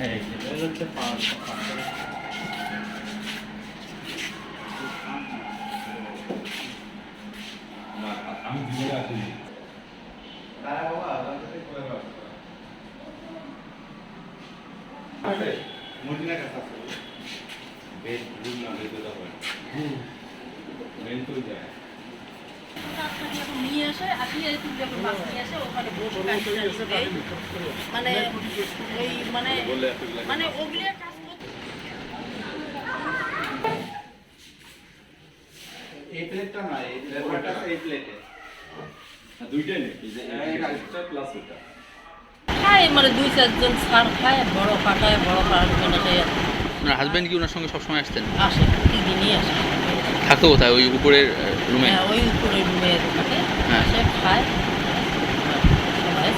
এই যে এটা হচ্ছে পাঁচ পাঁচটা আমি জীবনে আসিনি বেশ ভুল না বেদটা হয় মেন তো যায় নিয়ে আসে আসলে তুমি যখন মাছ নিয়ে আসে ওখানে বসে। মানে ওই মানে মানে ওগুলো কাজ এই প্লেটটা নয় এই প্লেটটা এই প্লেটে দুইটাই নেই একটা প্লাস ওটা খায় মানে দুই চারজন সার খায় বড় কাটায় বড় কাটায় খায়। আপনার হাজবেন্ড কি ওনার সঙ্গে সবসময় আসতেন? আসে প্রতিদিনই আসে। থাকতো কোথায়? ওই উপরের রুমে হ্যাঁ ওই উপরে রুমে থাকে। হ্যাঁ। খায় সবাই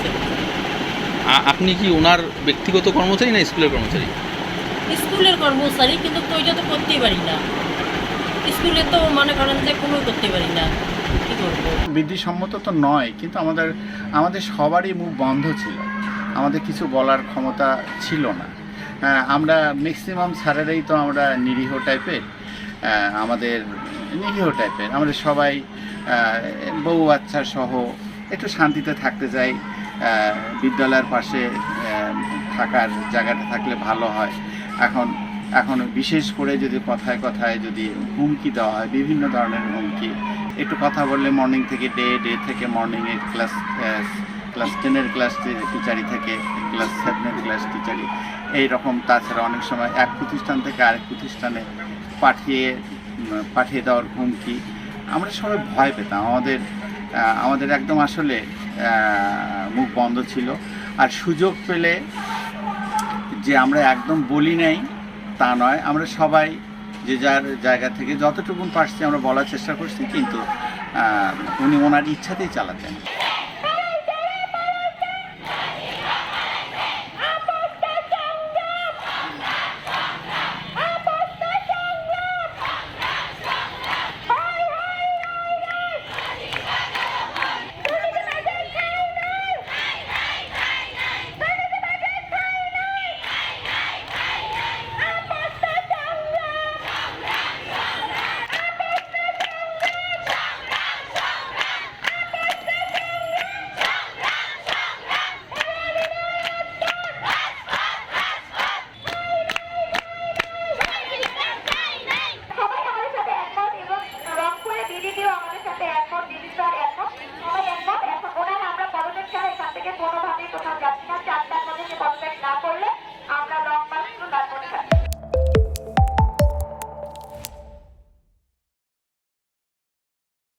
আপনি কি ওনার ব্যক্তিগত কর্মচারী না স্কুলের কর্মচারী? স্কুলের কর্মচারী কিন্তু তো ওইটা তো করতেই পারি না। স্কুলে তো মনে করেন যে কোনো করতে পারি না। কি করব? বিধিসম্মত তো নয় কিন্তু আমাদের আমাদের সবারই মুখ বন্ধ ছিল। আমাদের কিছু বলার ক্ষমতা ছিল না। হ্যাঁ, আমরা ম্যাক্সিমাম স্যারেরাই তো আমরা নিরীহ টাইপের আমাদের নিরীহ টাইপের আমাদের সবাই বউ বাচ্চা সহ একটু শান্তিতে থাকতে চাই। বিদ্যালয়ের পাশে থাকার জায়গাটা থাকলে ভালো হয়। এখন এখন বিশেষ করে যদি কথায় কথায় যদি হুমকি দেওয়া হয়, বিভিন্ন ধরনের হুমকি, একটু কথা বললে মর্নিং থেকে ডে ডে থেকে মর্নিংয়ে ক্লাস ক্লাস টেনের ক্লাস টিচারি থেকে ক্লাস সেভেনের ক্লাস টিচারি এই রকম তাছাড়া অনেক সময় এক প্রতিষ্ঠান থেকে আরেক প্রতিষ্ঠানে পাঠিয়ে পাঠিয়ে দেওয়ার হুমকি। আমরা সবাই ভয় পেতাম। আমাদের আমাদের একদম আসলে মুখ বন্ধ ছিল। আর সুযোগ পেলে যে আমরা একদম বলি নাই, তা নয়। আমরা সবাই যে যার জায়গা থেকে যতটুকুন পারছি আমরা বলার চেষ্টা করছি, কিন্তু উনি ওনার ইচ্ছাতেই চালাতেন। থেকে কোনো